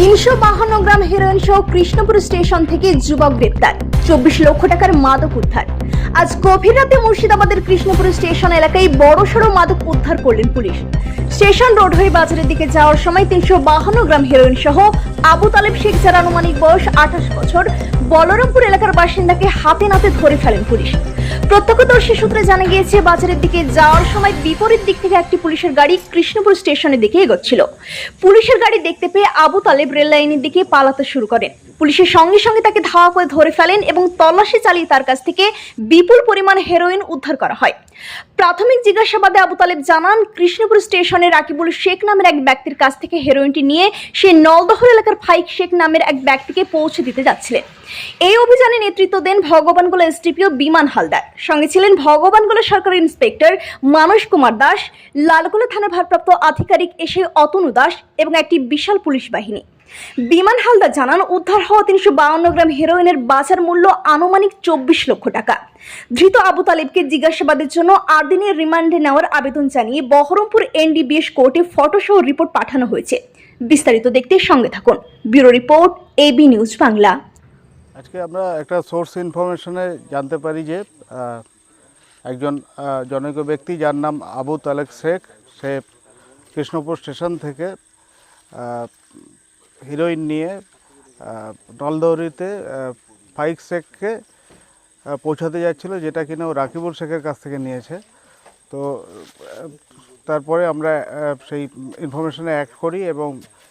তিনশো বাহান্ন গ্রাম হেরোইন সহ কৃষ্ণপুর স্টেশন থেকে যুবক গ্রেপ্তার, চব্বিশ লক্ষ টাকার মাদক উদ্ধার। আজ গভীর রাতে মুর্শিদাবাদের কৃষ্ণপুর স্টেশন এলাকায় বড়সড় মাদক উদ্ধার করলেন পুলিশ। স্টেশন রোড হয়ে বাজারের দিকে যাওয়ার সময় তিনশো বাহান্ন গ্রাম হেরোইন সহ আবু তালেব শেখ যার আনুমানিক বয়স আঠাশ বছর, বলরামপুর এলাকার বাসিন্দাকে হাতে নাতে ধরে ফেলেন পুলিশ। প্রত্যক্ষদর্শী সূত্রে জানা গিয়েছে, বাজারের দিকে যাওয়ার সময় বিপরীত দিক থেকে একটি পুলিশের গাড়ি কৃষ্ণপুর স্টেশনের দিকে এগোচ্ছিল। পুলিশের গাড়ি দেখতে পেয়ে আবু তালেব রেল লাইনের দিকে পালাতে শুরু করেন। পুলিশের সঙ্গে সঙ্গে তাকে ধাওয়া করে ধরে ফেলেন এবং তল্লাশি চালিয়ে তার কাছ থেকে বিপুল পরিমাণ হেরোইন উদ্ধার করা হয়। প্রাথমিক জিজ্ঞাসাবাদে আবু তালেব জানান, কৃষ্ণপুর স্টেশনে রাকিবুল শেখ নামের এক ব্যক্তির কাছ থেকে হেরোইনটি নিয়ে সে নলদহর এলাকার ফাইক শেখ নামের এক ব্যক্তিকে পৌঁছে দিতে যাচ্ছিলেন। এই অভিযানে নেতৃত্ব দেন ভগবানগোলা এসডিপিও বিমান হালদার। সঙ্গে ছিলেন ভগবানগোলা সরকারি ইন্সপেক্টর মানস কুমার দাস, লালগোলা থানার ভারপ্রাপ্ত আধিকারিক এসে অতনু দাস এবং একটি বিশাল পুলিশ বাহিনী। বিমান হালদার জানান, উদ্ধার হওয়া তিনশো বাউন্ন গ্রাম হেরোইনের বাজার মূল্য আনুমানিক চব্বিশ লক্ষ টাকা। ধৃত আবু তালেবকে জিজ্ঞাসাবাদের জন্য আট দিনের রিমান্ডে নেওয়ার আবেদন জানিয়ে বহরমপুর এনডিবিএস কোর্টে ফটোসহ রিপোর্ট পাঠানো হয়েছে। বিস্তারিত দেখতে সঙ্গে থাকুন। Bureau report AB news Bangla. আজকে আমরা একটা সোর্স ইনফরমেশনে জানতে পারি যে একজন জনৈক ব্যক্তি যার নাম আবু তালেক শেখ, সে কৃষ্ণপুর স্টেশন থেকে হিরোইন নিয়ে নলদৌরিতে ফাইক শেখকে পৌঁছাতে যাচ্ছিল, যেটা কিনা ও রাকিবুল শেখের কাছ থেকে নিয়েছে। তো তারপরে আমরা সেই ইনফরমেশনে অ্যাক্ট করি এবং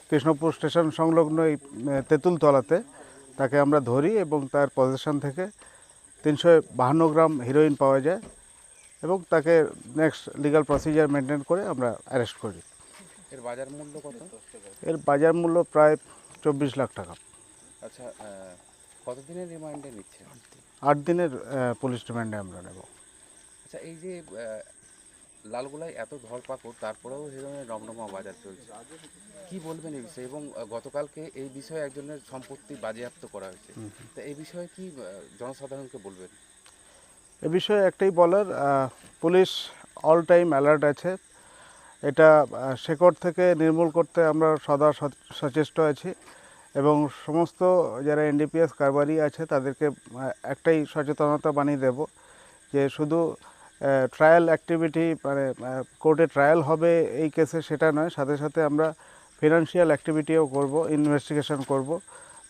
কৃষ্ণপুর স্টেশন সংলগ্ন এই তেঁতুলতলাতে তাকে আমরা ধরি এবং তার পজিশন থেকে তিনশো বাহান্ন গ্রাম হিরোইন পাওয়া যায় এবং তাকে নেক্সট লিগ্যাল প্রসিজার মেনটেন করে আমরা অ্যারেস্ট করি। এর বাজার মূল্য কত? এর বাজার মূল্য প্রায় চব্বিশ লাখ টাকা। আচ্ছা কতদিনের রিমাইন্ডে নিচ্ছে? আট দিনের পুলিশ রিমান্ডে আমরা নেব। আচ্ছা এই যে লালগোলায় এত ধরপাকড় তারপরেও হিরোইনের রমরমা বাজার চলছে। কি বলবেন এই বিষয়ে? এবং গতকালকে এই বিষয়ে একজনের সম্পত্তি বাজেয়াপ্ত করা হয়েছে। তো এই বিষয়ে কি জনসাধারণকে বলবেন? এ বিষয়ে একটাই বলার পুলিশ অল টাইম অ্যালার্ট আছে। এটা শেকড় থেকে নির্মূল করতে আমরা সদা সচ- সচেষ্ট আছি। এবং সমস্ত যারা এনডিপিএস কারবারি আছে তাদেরকে একটাই সচেতনতা বানিয়ে দেব যে শুধু ট্রায়াল অ্যাক্টিভিটি মানে কোর্টে ট্রায়াল হবে এই কেসে সেটা নয়। সাথে সাথে আমরা ফিনান্সিয়াল অ্যাক্টিভিটিও করব ইনভেস্টিগেশন করব।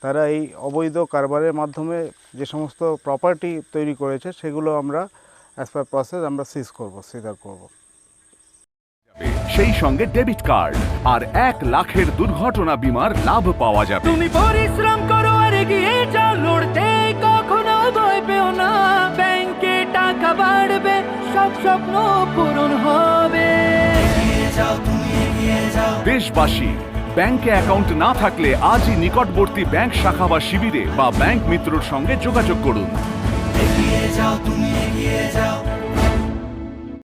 তারা এই অবৈধ কারবারের মাধ্যমে যে সমস্ত প্রপার্টি তৈরি করেছে সেগুলো আমরা অ্যাজ পার প্রসেস আমরা সিজ করব স্বীকার করব। সেই সঙ্গে ডেবিট কার্ড আর এক লাখের দুর্ঘটনা বিমার লাভ পাওয়া যাবে। তুমি পরিশ্রম করো আর এগিয়ে যাও লড়তে কখনো ভয় পেও না। সব স্বপ্ন পূরণ হবে। দেশবাসী ব্যাংকে অ্যাকাউন্ট না থাকলে আজই নিকটবর্তী ব্যাংক শাখা বা শিবিরে বা ব্যাংক মিত্রর সঙ্গে যোগাযোগ করুন। এগিয়ে যাও তুমি এগিয়ে যাও।